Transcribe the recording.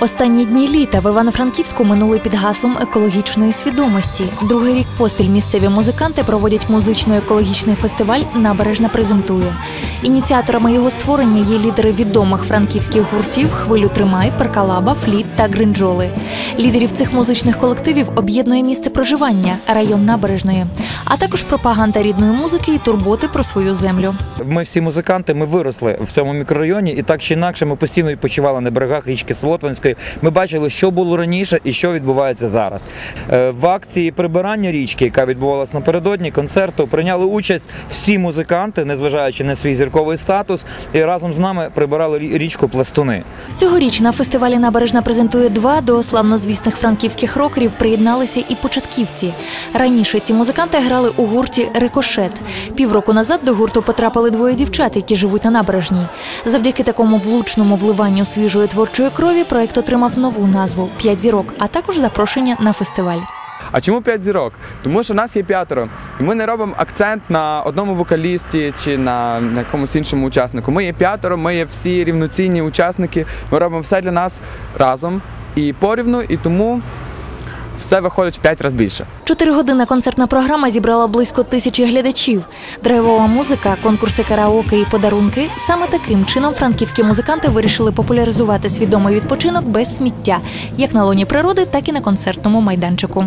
Останні дні літа в Івано-Франківську минули під гаслом екологічної свідомості. Другий рік поспіль місцеві музиканти проводять музично-екологічний фестиваль Набережна презентує. Ініціаторами його створення є лідери відомих франківських гуртів Хвилю тримай, Перкалаба, Фліт та Гринджоли. Лідерів цих музичних колективів об'єднує місце проживання, район набережної, а також пропаганда рідної музики і турботи про свою землю. Ми всі музиканти, ми виросли в цьому мікрорайоні, і так чи інакше ми постійно відпочивали на берегах річки Солотвинської. Ми бачили, що було раніше і що відбувається зараз. Е, В акції прибирання річки, яка відбувалась напередодні концерту, прийняли участь всі музиканти, незважаючи на свій зірковий статус, і разом з нами прибирали річку пластуни. Цьогоріч на фестивалі Набережна презентує два до славнозвісних франківських рокерів приєдналися і початківці. Раніше ці музиканти грали у гурті Рикошет. Півроку назад до гурту потрапили двоє дівчат, які живуть на набережній. Завдяки такому влучному вливанню свіжої творчої крові проект отримав нову назву П'ять зірок, а також запрошення на фестиваль. А чому п'ять зірок? Тому що нас є п'ятеро, і ми не робимо акцент на одному вокалісті чи на, якомусь іншому учаснику. Ми є п'ятеро, ми є всі рівноцінні учасники. Ми робимо все для нас разом і порівну, і тому все виходить в п'ять разів більше. Чотиригодинна концертна програма зібрала близько тисячі глядачів. Драйвова музика, конкурси караоке і подарунки. Саме таким чином франківські музиканти вирішили популяризувати свідомий відпочинок без сміття, як на лоні природи, так і на концертному майданчику.